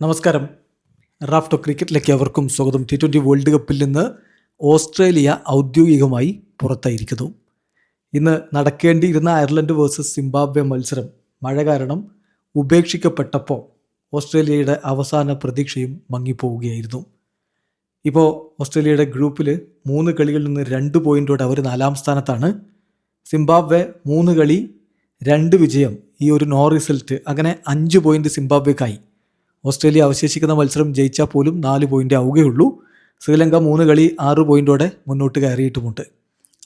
നമസ്കാരം. റാഫ്റ്റോ ക്രിക്കറ്റിലേക്ക് അവർക്കും സ്വാഗതം. ടി ട്വന്റി വേൾഡ് കപ്പിൽ നിന്ന് ഓസ്ട്രേലിയ ഔദ്യോഗികമായി പുറത്തായിരിക്കുന്നു. ഇന്ന് നടക്കേണ്ടിയിരുന്ന അയർലൻഡ് വേഴ്സസ് സിംബാബ്വെ മത്സരം മഴ കാരണം ഉപേക്ഷിക്കപ്പെട്ടപ്പോൾ ഓസ്ട്രേലിയയുടെ അവസാന പ്രതീക്ഷയും മങ്ങിപ്പോവുകയായിരുന്നു. ഇപ്പോൾ ഓസ്ട്രേലിയയുടെ ഗ്രൂപ്പിൽ മൂന്ന് കളികളിൽ നിന്ന് രണ്ട് പോയിന്റോടെ അവർ നാലാം സ്ഥാനത്താണ്. സിംബാബ്വെ മൂന്ന് കളി രണ്ട് വിജയം ഈ ഒരു നോ റിസൾട്ട് അങ്ങനെ അഞ്ച് പോയിന്റ് സിംബാബ്വെക്കായി. ഓസ്ട്രേലിയ അവശേഷിക്കുന്ന മത്സരം ജയിച്ചാൽ പോലും നാല് പോയിന്റ് ആവുകയുള്ളൂ. ശ്രീലങ്ക മൂന്ന് കളി ആറ് പോയിന്റോടെ മുന്നോട്ട് കയറിയിട്ടുമുണ്ട്.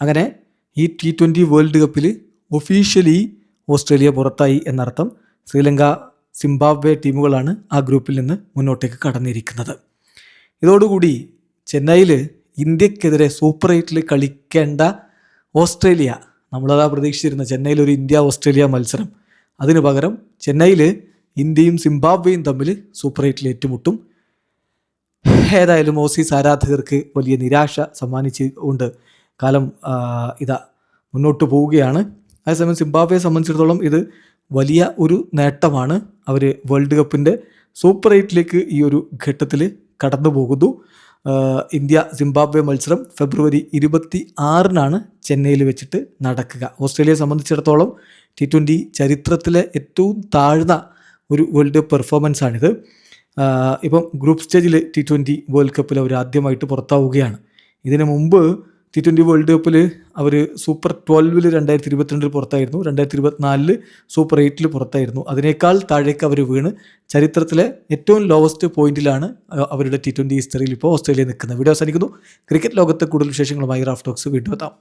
അങ്ങനെ ഈ ടി ട്വന്റി വേൾഡ് കപ്പിൽ ഒഫീഷ്യലി ഓസ്ട്രേലിയ പുറത്തായി എന്നർത്ഥം ശ്രീലങ്ക സിംബാബ്വെ ടീമുകളാണ് ആ ഗ്രൂപ്പിൽ നിന്ന് മുന്നോട്ടേക്ക് കടന്നിരിക്കുന്നത്. ഇതോടുകൂടി ചെന്നൈയിൽ ഇന്ത്യക്കെതിരെ സൂപ്പർ എയ്റ്റിൽ കളിക്കേണ്ട ഓസ്ട്രേലിയ നമ്മളതാ പ്രതീക്ഷിച്ചിരുന്ന ചെന്നൈയിൽ ഒരു ഇന്ത്യ ഓസ്ട്രേലിയ മത്സരം. അതിനു പകരം ചെന്നൈയിൽ ഇന്ത്യയും സിംബാബ്വേയും തമ്മിൽ സൂപ്പർ എയ്റ്റിൽ ഏറ്റുമുട്ടും. ഏതായാലും ഓസീസ് ആരാധകർക്ക് വലിയ നിരാശ സമ്മാനിച്ചുകൊണ്ട് കാലം ഇതാ മുന്നോട്ട് പോവുകയാണ്. അതേസമയം സിംബാബ്വെയെ സംബന്ധിച്ചിടത്തോളം ഇത് വലിയ ഒരു നേട്ടമാണ്. അവർ വേൾഡ് കപ്പിന്റെ സൂപ്പർ എയ്റ്റിലേക്ക് ഈ ഒരു ഘട്ടത്തിൽ കടന്നു പോകുന്നു. ഇന്ത്യ സിംബാബ്വെ മത്സരം ഫെബ്രുവരി ഇരുപത്തി ആറിനാണ് ചെന്നൈയിൽ വെച്ചിട്ട് നടക്കുക. ഓസ്ട്രേലിയയെ സംബന്ധിച്ചിടത്തോളം ടി ട്വന്റി ചരിത്രത്തിലെ ഏറ്റവും താഴ്ന്ന ഒരു വേൾഡ് പെർഫോമൻസ് ആണിത്. ഇപ്പം ഗ്രൂപ്പ് സ്റ്റേജിൽ ടി ട്വന്റി വേൾഡ് കപ്പിൽ അവർ ആദ്യമായിട്ട് പുറത്താവുകയാണ്. ഇതിനു മുമ്പ് ടി ട്വന്റി വേൾഡ് കപ്പിൽ അവർ സൂപ്പർ ട്വൽവിൽ രണ്ടായിരത്തി ഇരുപത്തിരണ്ടിൽ പുറത്തായിരുന്നു. രണ്ടായിരത്തി ഇരുപത്തിനാലിൽ സൂപ്പർ എയ്റ്റിൽ പുറത്തായിരുന്നു. അതിനേക്കാൾ താഴേക്ക് അവർ വീണ് ചരിത്രത്തിലെ ഏറ്റവും ലോവസ്റ്റ് പോയിന്റിലാണ് അവരുടെ ടി ട്വന്റി ഹിസ്റ്ററിയിൽ ഇപ്പോൾ ഓസ്ട്രേലിയ നിൽക്കുന്നത്. വീഡിയോ അവസാനിക്കുന്നു. ക്രിക്കറ്റ് ലോകത്തെ കൂടുതൽ വിശേഷങ്ങളുമായി റാഫ് ടോക്സ് വീണ്ടും എത്താം.